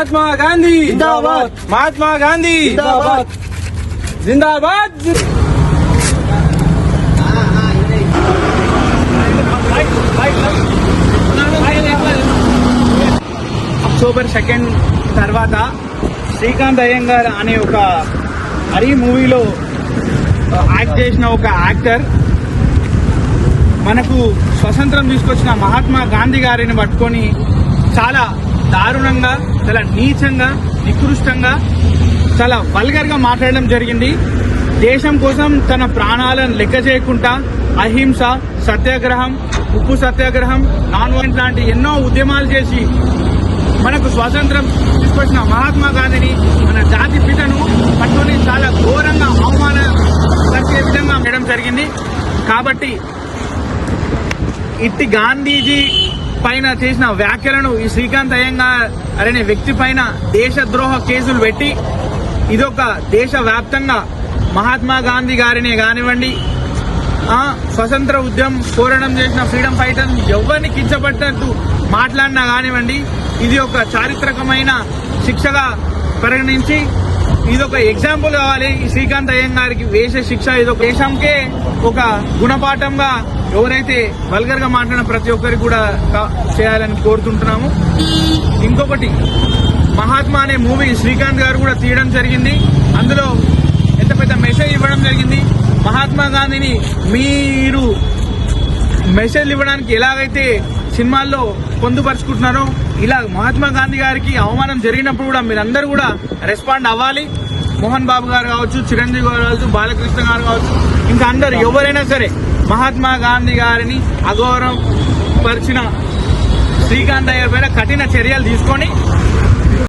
మహాత్మా గాంధీ జిందాబాద్. మహాత్మా గాంధీ జిందాబాద్. జిందాబాద్ అక్టోబర్ సెకండ్ తర్వాత శ్రీకాంత్ అయ్యంగార్ అనే ఒక హరి మూవీలో యాక్ట్ చేసిన ఒక యాక్టర్ మనకు స్వతంత్రం తీసుకొచ్చిన మహాత్మా గాంధీ గారిని పట్టుకొని చాలా దారుణంగా చాలా నీచంగా నికృష్టంగా చాలా వల్గర్గా మాట్లాడడం జరిగింది. దేశం కోసం తన ప్రాణాలను లెక్క చేయకుండా అహింస సత్యాగ్రహం ఉప్పు సత్యాగ్రహం నాన్ వైలెంట్ లాంటి ఎన్నో ఉద్యమాలు చేసి మనకు స్వాతంత్రం తీసుకొచ్చిన మహాత్మా గాంధీని మన జాతి పితను పట్టుకొని చాలా ఘోరంగా అవమానపరిచే విధంగా చేయడం జరిగింది. కాబట్టి ఇట్టి గాంధీజీ పైన చేసిన వ్యాఖ్యలను ఈ శ్రీకాంత్ అయ్యంగార్ అనే వ్యక్తి పైన దేశద్రోహ కేసులు పెట్టి ఇదొక దేశ వ్యాప్తంగా మహాత్మా గాంధీ గారినే కానివ్వండి స్వతంత్ర ఉద్యమం పోరాటం చేసిన ఫ్రీడమ్ ఫైటర్ ఎవరిని కించబట్టినట్టు మాట్లాడినా కానివ్వండి ఇది ఒక చారిత్రకమైన శిక్షగా పరిగణించి ఇది ఒక ఎగ్జాంపుల్ కావాలి. శ్రీకాంత్ శ్రీకాంత్ అయ్యంగారికి వేసే శిక్ష ఇది ఒక దేశంకే ఒక గుణపాఠంగా ఎవరైతే వల్గర్గా మాట్లాడిన ప్రతి ఒక్కరికి కూడా చేయాలని కోరుతుంటున్నాము. ఇంకొకటి మహాత్మా అనే మూవీ శ్రీకాంత్ గారు కూడా తీయడం జరిగింది. అందులో ఎంత పెద్ద మెసేజ్ ఇవ్వడం జరిగింది. మహాత్మా గాంధీని మీరు మెసేజ్ ఇవ్వడానికి ఎలాగైతే సినిమాల్లో పొందుపరుచుకుంటున్నారో ఇలా మహాత్మా గాంధీ గారికి అవమానం జరిగినప్పుడు కూడా మీరందరూ కూడా రెస్పాండ్ అవ్వాలి. మోహన్ బాబు గారు కావచ్చు చిరంజీవి గారు కావచ్చు బాలకృష్ణ గారు కావచ్చు ఇంకా అందరు ఎవరైనా సరే మహాత్మా గాంధీ గారిని అగౌరవం పరిచిన శ్రీకాంత్ అయ్యర్ పైన కఠిన చర్యలు తీసుకొని